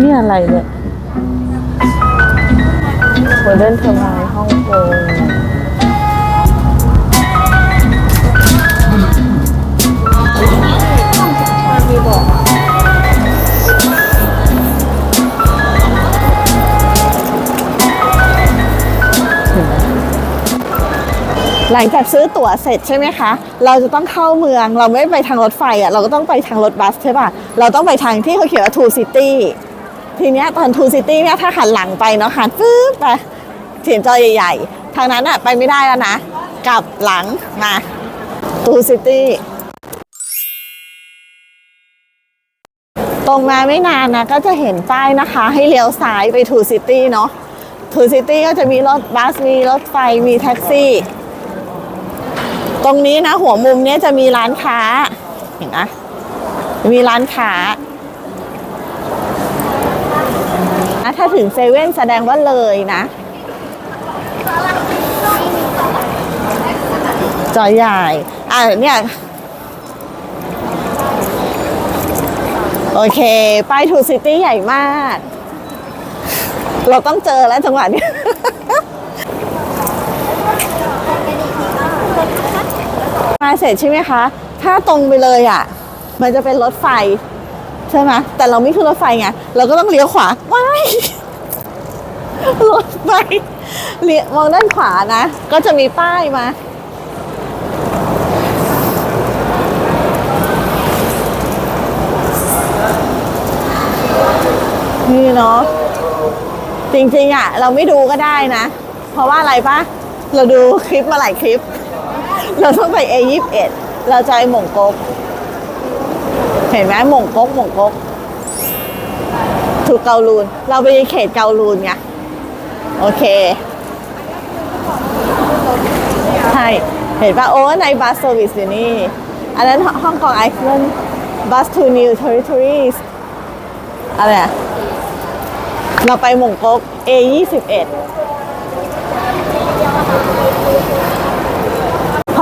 นี่อะไรเนี่ยโมเดิร์นเทอร์มายฮ่องกง หลังจากซื้อตั๋วเสร็จใช่ไหมคะ เราจะต้องเข้าเมือง เราไม่ไปทางรถไฟอะ เราก็ต้องไปทางรถบัสใช่ป่ะ เราต้องไปทางที่เขาเขียนว่า Two City ทีเนี้ยตอน Two City เนี่ยถ้าหันหลังไปเนาะหันปึ๊บไปเห็นจอใหญ่ๆ ทางนั้นอะไปไม่ได้แล้วนะ กลับหลังมา Two City ตรงมาไม่นานนะก็จะเห็นป้ายนะคะ ให้เลี้ยวซ้ายไป Two City เนาะ Two City ก็จะมีรถบัสมีรถไฟมีแท็กซี่ ตรงนี้นะ หัวมุมเนี้ยจะมีร้านค้า เห็นไหมมีร้านค้าอะถ้าถึงเซเว่นแสดงว่าเลยนะ จอใหญ่ อะเนี่ย โอเคป้ายทูซิตี้ใหญ่มาก เราต้องเจอแล้วจังหวะนี้ มา เสร็จใช่ไหมคะ ถ้าตรงไปเลยอะ มันจะเป็นรถไฟ ใช่ไหมแต่เราไม่ขึ้นรถไฟไง เราก็ต้องเลี้ยวขวาว้ายรถไฟเลี้ยวมองด้านขวานะ ก็จะมีป้ายมา นี่เนาะจริงๆอะเราไม่ดูก็ได้นะ เพราะว่าอะไรปะเราดูคลิปมาหลายคลิป เราต้องไป A21 เราจะไปหม่งกก เห็นไหมหม่งกกหม่งกก ถูกเกาลูน เราไปเขตเกาลูนไง โอเค ใช่ เห็นปะโอ้ในบัสเซอร์วิสอยู่นี่ อันนั้นฮ่องกงไอซ์แลนด์บัส to new territories อะไรเราไปหม่งกก A21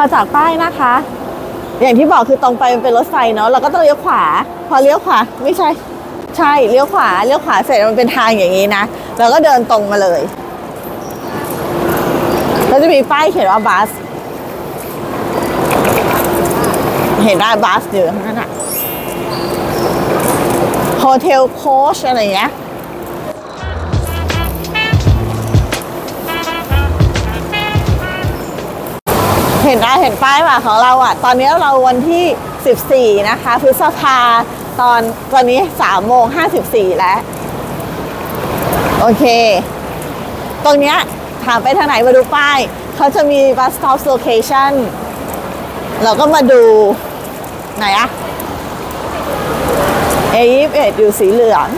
พอจากป้ายนะคะ อย่างที่บอกคือตรงไปมันเป็นรถไฟเนาะเราก็ต้องเลี้ยวขวา พอเลี้ยวขวาไม่ใช่ ใช่เลี้ยวขวาเลี้ยวขวาเสร็จมันเป็นทางอย่างนี้นะเราก็เดินตรงมาเลยแล้วจะมีป้ายเขียนว่าบัสเห็นได้บัสอยู่ข้างนั้นอะโฮเทลโคชอะไรเงี้ย เห็นได้เห็นป้ายป่ะของเราอะ ตอนนี้เราวันที่ 14 นะคะ พฤษภาตอนตอนนี้3โมง54 แล้ว โอเค ตรงเนี้ยถามไปทางไหนมาดูป้าย เขาจะมี bus stop location เราก็มาดู ไหนอะ A21 อยู่สีเหลือง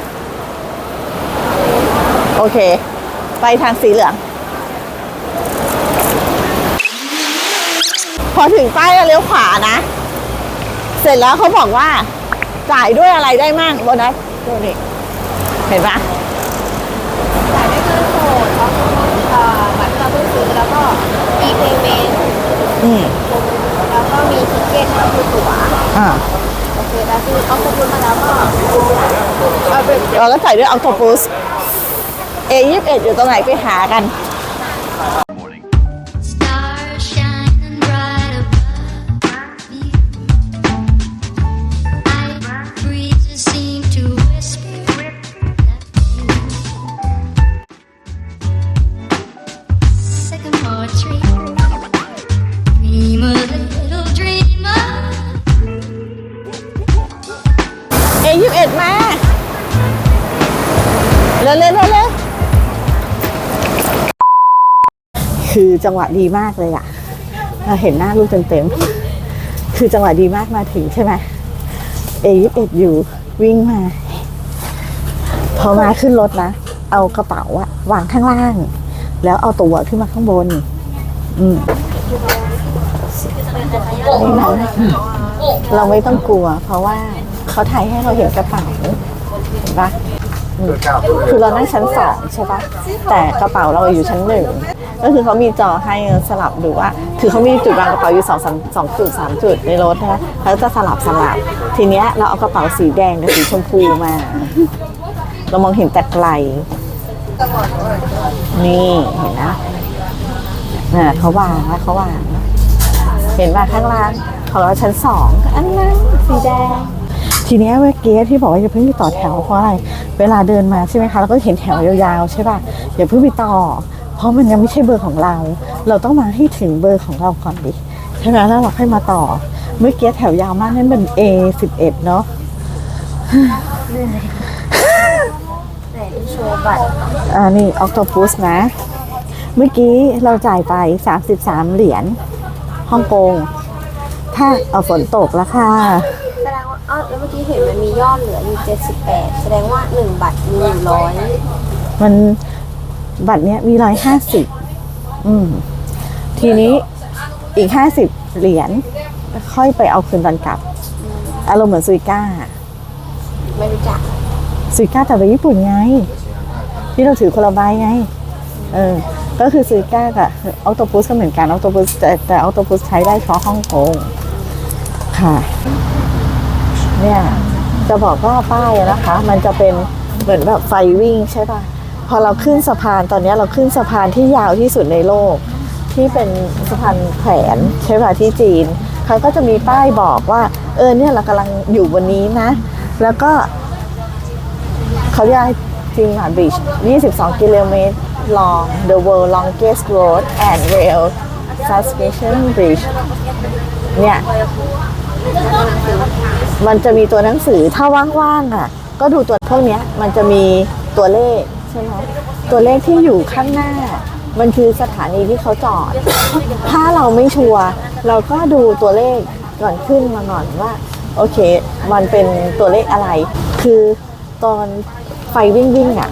โอเค ไปทางสีเหลือง พอถึงป้ายแล้วเลี้ยวขวานะ เสร็จแล้วเขาบอกว่าจ่ายด้วยอะไรได้มั่งโบนัสดูนี่เห็นปะจ่ายด้วยเงินสดแล้วก็เอ่อบัตรที่เราเพิ่งซื้อแล้วก็อีเพย์เมนต์อืมแล้วก็มีทิเก็ตก็คือตั๋วอ่าโอเคแล้วคือเอาครบมาแล้วก็เอาไปเราก็จ่ายด้วยอ c t o p u s A21 อยู่ตรงไหนไปหากัน เร็วเร็วเร็วคือจังหวะดีมากเลยอะเราเห็นหน้าลูกเต็มๆคือจังหวะดีมากมาถึงใช่ไหม A21 อยู่วิ่งมา พอมาขึ้นรถนะเอากระเป๋าอะวางข้างล่าง แล้วเอาตัวขึ้นมาข้างบน อืมนี่นะเราไม่ต้องกลัว เพราะว่าเขาถ่ายให้เราเห็นกระเป๋าเห็นปะ คือเรานั่งชั้นสองใช่ปะแต่กระเป๋าเราอยู่ชั้นหนึ่งก็คือเขามีจอให้สลับดูว่า คือเขามีจุดวางกระเป๋าอยู่สองสามสองจุดสามจุดในรถนะเขาจะสลับสลับ ทีเนี้ยเราเอากระเป๋าสีแดงกับสีชมพูมา เรามองเห็นแต่ไกล นี่เห็นนะน่ะเขาวางแล้วเขาวาง เห็นว่าข้างล่างของเราชั้นสองอันนั้นสีแดง ทีเนี้ยเมื่อกี้ที่บอกว่าอย่าเพิ่งไปต่อแถวเพราะอะไร เวลาเดินมาใช่ไหมคะเราก็เห็นแถวยาวๆใช่ป่ะอย่าเพิ่งไปต่อ เพราะมันยังไม่ใช่เบอร์ของเรา เราต้องมาให้ถึงเบอร์ของเราก่อนดิใช่ไหมแล้วเราค่อยมาต่อ เมื่อกี้แถวยาวมากนั่นเป็น A 11 เนาะไหนที่โชว์บัตรอ่านี่ออ t โต u s นะ เมื่อกี้เราจ่ายไป 33 เหรียญฮ่องกง ถ้าเอาฝนตกแล้วค่ะ อ้าวแล้วเมื่อกี้เห็นมันมียอดเหลืออยู่78แสดงว่า1บัตรมีอยู่ร้อยมันบัตรเนี้ยมีร้อยห้าสิบอืม ทีนี้อีกห้าสิบเหรียญค่อยไปเอาคืนตอนกลับ อารมณ์เหมือนซุยก้า ไม่รู้จักซุยก้าแต่ไปญี่ปุ่นไง ที่เราถือคนละใบไง เออ ก็คือซุยก้ากับออโตปุสก็เหมือนกันออโตปุสแต่แต่ออโตปุสใช้ได้เฉพาะฮ่องกงค่ะ เนี่ย จะบอกว่าป้ายนะคะ มันจะเป็นเหมือนแบบไฟวิ่งใช่ป่ะ พอเราขึ้นสะพานตอนนี้เราขึ้นสะพานที่ยาวที่สุดในโลก ที่เป็นสะพานแขวนใช่ป่ะที่จีนเขาก็จะมีป้ายบอกว่า เออเนี่ยเรากำลังอยู่บนนี้นะ แล้วก็เขาเรียกจริงค่ะ bridge 22 กิโลเมตร long the world longest road and rail suspension bridge เนี่ย มันจะมีตัวหนังสือถ้าว่างๆอะ ก็ดูตัวพวกเนี้ยมันจะมีตัวเลขใช่ไหมตัวเลขที่อยู่ข้างหน้า มันคือสถานีที่เขาจอด ถ้าเราไม่ชัวร์เราก็ดูตัวเลขก่อนขึ้นมาก่อนว่า โอเค มันเป็นตัวเลขอะไร คือตอนไฟวิ่งวิ่งๆอะ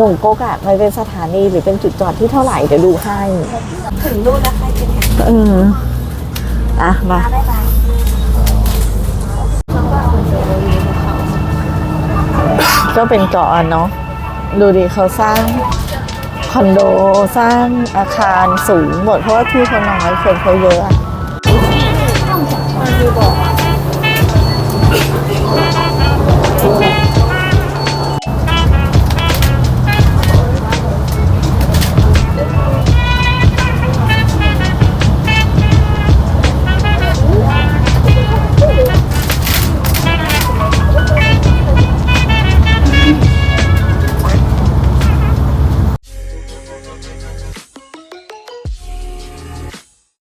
มงก๊กอะมันเป็นสถานีหรือเป็นจุดจอดที่เท่าไหร่เดี๋ยวดูให้ ถึงนู่นแล้วใครเป็นแท็กเอออะมา ก็เป็นเกาะเนาะดูดิเขาสร้างคอนโดสร้างอาคารสูงหมดเพราะว่าที่เขาน้อยคนเขาเยอะ